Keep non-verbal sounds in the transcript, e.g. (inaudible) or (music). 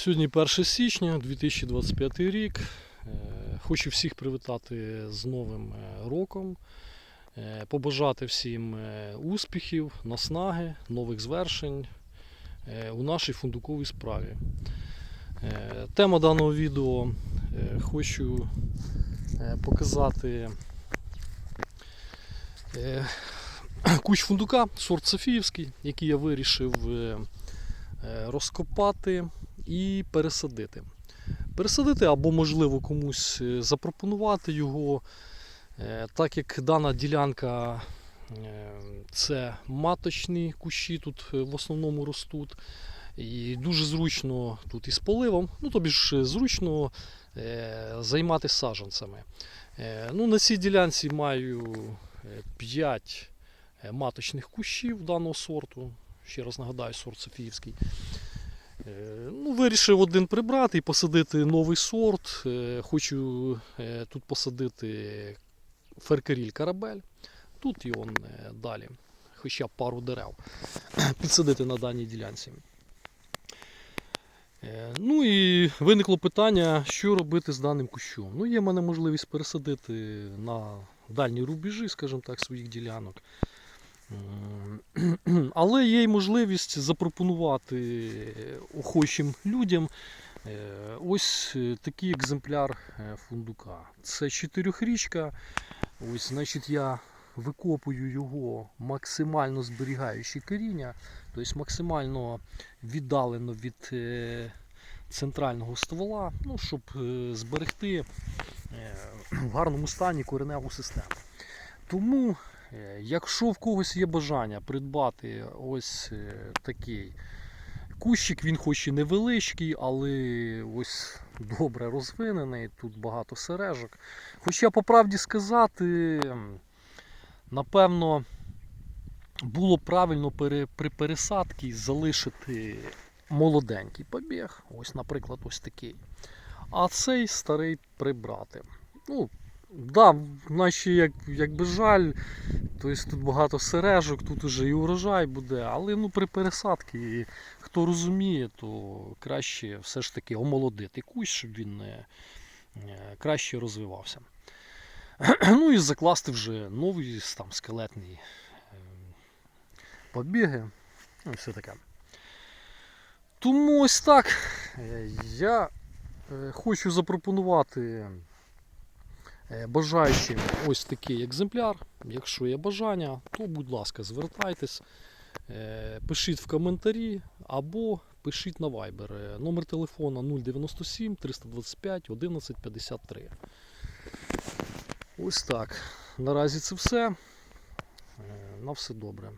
Сьогодні 1 січня 2025 рік. Е, Хочу всіх привітати з Новим е, роком, е, побажати всім успіхів, наснаги, нових звершень у нашій фундуковій справі. Тема даного відео хочу показати кущ фундука, сорт Софіївський, який я вирішив розкопати і пересадити. Пересадити або, можливо, комусь е, запропонувати його, е, так як дана ділянка е, це маточні кущі, тут в основному ростуть. І дуже зручно тут із поливом, ну тобі ж зручно е, займатися саджанцями. Ну, на цій ділянці маю 5 маточних кущів даного сорту. Ще раз нагадаю, сорт Софіївський. Ну, вирішив один прибрати і посадити новий сорт. Е, Хочу е, тут посадити феркаріль карабель. Тут і он е, далі. Хоча пару дерев (clears throat) підсадити на даній ділянці. Ну і виникло питання, що робити з даним кущом. Ну, є в мене можливість пересадити на дальні рубежі, скажімо так, своїх ділянок. (clears throat) Але є й можливість запропонувати охочим людям е, ось е, такий екземпляр е, фундука. Це чотирьохрічка. Ось, значить, я викопую його максимально зберігаючи коріння, тобто максимально віддалено від центрального ствола, ну, щоб зберегти (clears throat) в гарному стані кореневу систему. Тому Якщо в когось є бажання придбати ось е, такий кущик, він хоч і невеличкий, але ось добре розвинений, тут багато сережок. Хоча, по правді сказати, напевно, було правильно при пересадці залишити молоденький побіг, ось, наприклад, ось такий. А цей старий прибрати. Ну, да, наче як, якби жаль, Тобто тут багато сережок, тут уже і урожай буде, але ну, при пересадці, і хто розуміє, то краще все ж таки омолодити кущ, щоб він е, е, краще розвивався. (clears throat) Ну і закласти вже нові там, скелетні е, побіги. Ну і все таке. Тому ось так. Е, Я хочу запропонувати бажаючим ось такий екземпляр. Якщо є бажання, то будь ласка, звертайтесь, е, пишіть в коментарі або пишіть на Viber. Е, Номер телефона 097 325 11 53. Ось так. Наразі це все. Е, На все добре.